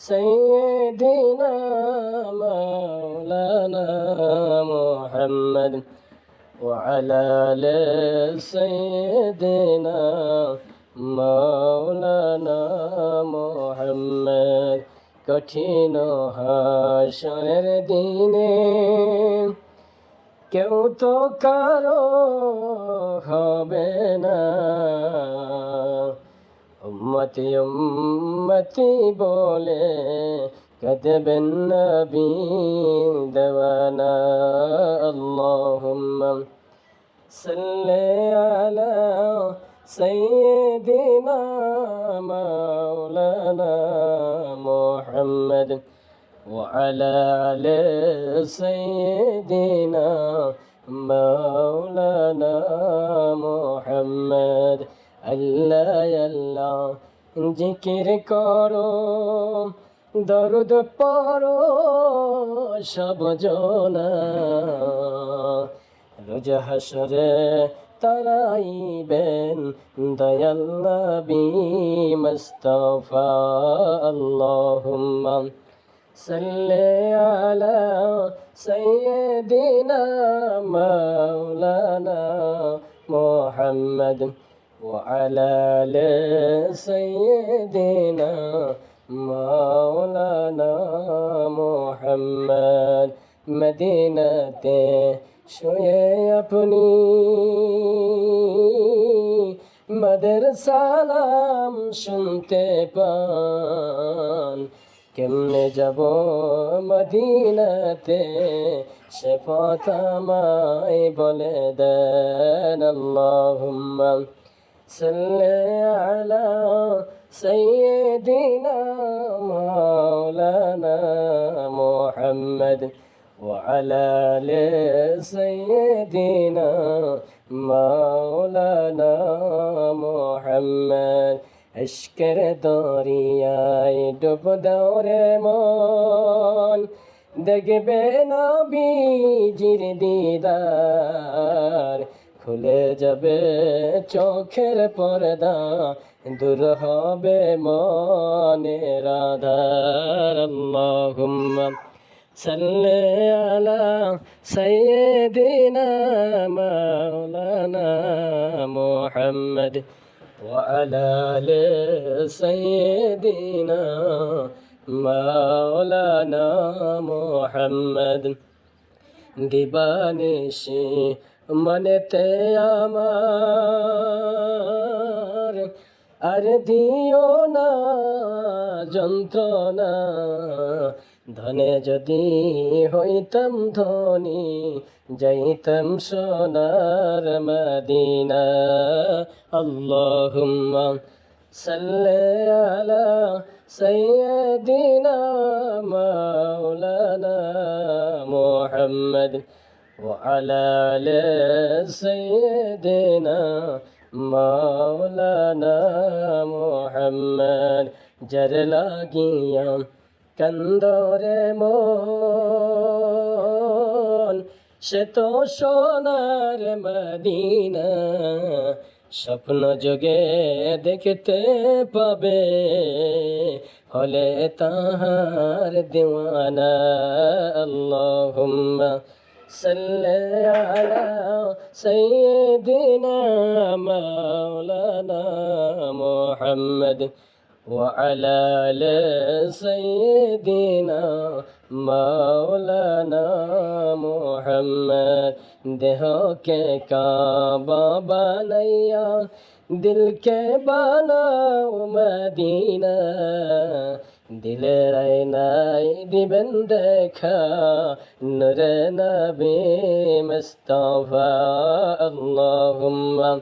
سيدنا مولانا محمد وعلى آل سيدنا مولانا محمد কঠিন হাসরের দিনে কেউ তো কারো হবে না উম্মতি উম্মতি বলে কদবেন নবী দেওয়ানা আল্লাহুম্মা সাল্লি আলা سيدنا مولانا محمد وعلى آل سيدنا مولانا محمد আল্লাহ আল্লাহ, জিকির করো, দরুদ পড়ো, সব জনা। রোজ হাসরে তারাইবেন দয়াল নবী মুস্তাফা আল্লাহুম্মা সাল্লি আলা সাইয়্যিদিনা মাওলানা মুহাম্মদ। وعلى آل سيدنا مولانا محمد মদিনাতে শুয়ে আপনি মদের সালাম শুনতে পান কেমনে যাব মদিনাতে সে পথ আমায় বলে দেন আল্লাহুম্মা সাল্লি আলা সাইয়্যিদিনা মাওলানা মুহাম্মদ وعلى آل سيدنا مولانا محمد এশকের দরিয়ায় ডুব দৌড়ে মন দেখবে না বীজির দিদার খুলে যাবে চোখের পর্দা দূর হবে মনের আধার আল্লাহুম্মা صل على سيدنا مولانا محمد وعلى آل سيدنا مولانا محمد দিবানিশি মনেতে আমার। আর দিও না যন্ত্রণা, ধনে যদি হইতাম ধনী, যাইতাম সোনার মদিনা। আল্লাহুম্মা সাল্লি আলা সাইয়্যিদিনা মাওলানা মুহাম্মদ وعلى آل سيدنا مولانا محمد جر লাগিয়া কান্দরে মন সে তো সোনার মদিনা স্বপ্ন যোগে দেখতে পাবে হলে তাহার দিওয়ানা। আল্লাহুম্মা সাল্লি আলা সাইয়্যিদিনা মাওলানা মুহাম্মদ। وعلى لسيدنا مولانا محمد دهوك كعبة بنيا دل کے بنا مدینہ دل رینا دی بن دیکھا نور اللهم